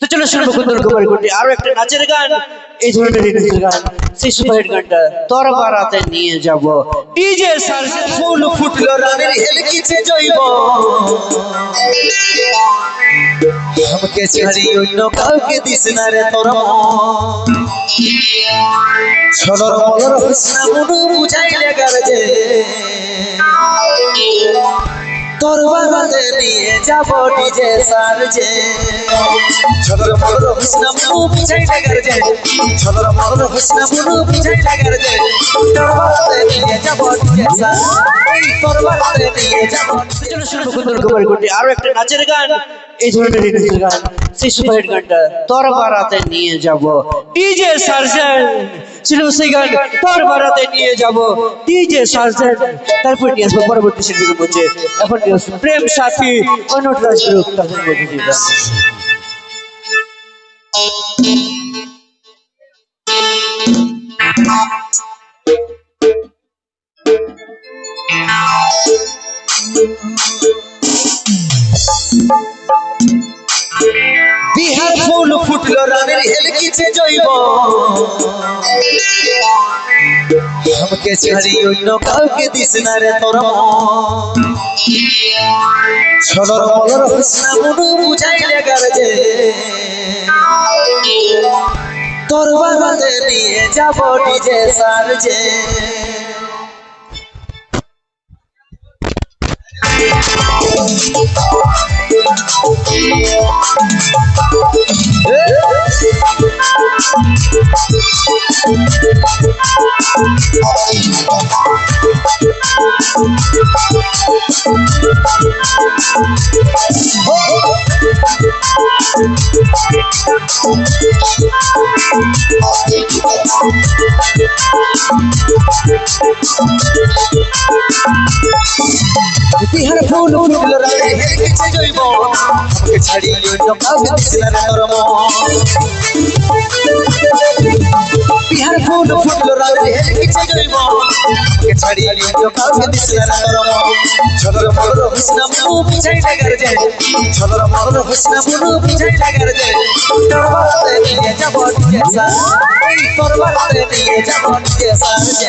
তো চলো শুনব কুন্দর কুমার গুটি আরও একটা নাচের গান। এই ধরনের নাচের গান। সেই সুপারহিট গানটা। তোর বারাতে নিয়ে যাব। ডিজে সার্জেন ফুল ফুটলো রানের হেলকিছে জৈব আমাকে ছাড়ি অন্য কাউকে দিস না রে তোর ছলর মলর হুসনা মুনু বুঝাইলে গারজে তোর বাবাতে নিয়ে যাব ডিজে সারজে ছলর মলর হুসনা মুনু। বুঝাইলে গারজে ছলর মলর হুসনা মুনু। বুঝাইলে গারজে তোর বাবাতে নিয়ে যাব ডিজে সার তোর বাবাতে নিয়ে যাব চলো শুনব কুন্দর আরও একটা নাচের গান। এই ধরনের নাচের গান গানটা তোর বারাতে নিয়ে যাব। ডিজে সার্জেন ছিল সেই গান তোর বারাতে নিয়ে যাব। ডিজে সার্জেন তারপর নিয়ে আসব পরবর্তী শিল্পীর মধ্যে। এখন নিয়ে আসব প্রেম সাথী অনুরাজ গ্রুপ তাদের মধ্যে দিয়ে দাও। বিহার ফুল ফুটলো রানের হেলকিছে জৈব। আমাকে ছাড়ি অন্য কাউকে দিস না রে তোর ছলর মলর হুসনা মুনু বুঝাইলে গারজে তোর নিয়ে যাব ডিজে সারজে। Oh! বিহার ফুল ফুটলো রানের হেলকিছে জৈব আমাকে ছাড়ি অন্য কাউকে ফুল জৈব আমাকে ছাড়ি অন্য কাউকে দিস না রে তোর ছলর মলর হুসনা মুনু বুঝাই লাগার যে ছলর মলর হুসনা মুনু বুঝাই লাগার যে তোর বাড়াতে নিয়ে যাব ডিজে সার তোর বাড়াতে নিয়ে যাব ডিজে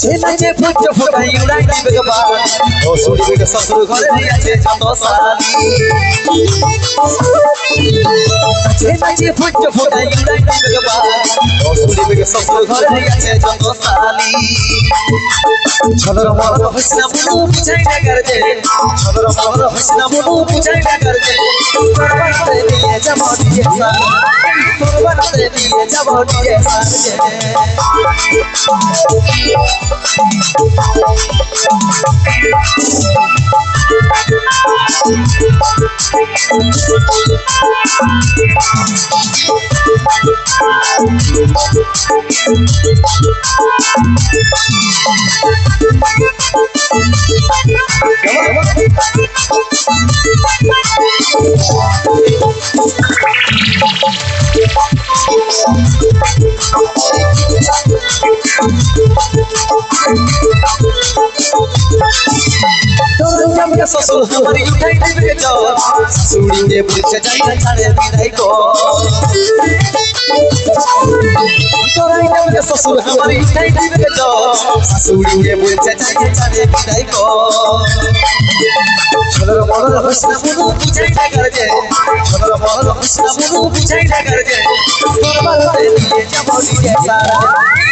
সে নাচে ফুট ফুটাই উড়াই দিবে গবা ও সুড়ি কে শ্বশুর ঘরে আছে যত সালি সে নাচে ফুট ফুটাই উড়াই দিবে গবা ও সুড়ি কে শ্বশুর ঘরে আছে যত সালি ছলর মলর হসনা মুনু বুঝাই না করজে ছলর মলর হসনা মুনু বুঝাই না করজে তোর বানাতে নিয়ে যাব ডিজে সার তোর বানাতে নিয়ে যাব ডিজে জামকে শ্বশুর আমারি উঠাই দিবে কে বুঝে যাই না ছাড়ে বিদায় কো তোর শ্বশুর আমারি উঠাই দিবে যাও বুঝে যাই না ছাড়ে বিদায় কো ছলর মলর হসনা বুঝাই না করজে ছলর মলর হসনা মুনু বুঝাই না করজে তোর Vamos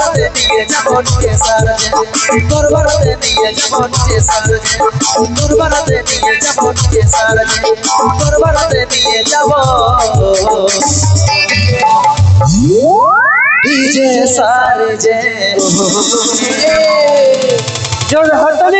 হাতে নিয়ে যাব নিয়ে যাব ডিজে সার করবার নিয়ে যাব নিয়ে যাব ডিজে সার করবার হাতে নিয়ে যাব। ডিজে সার যে জোর হাতালি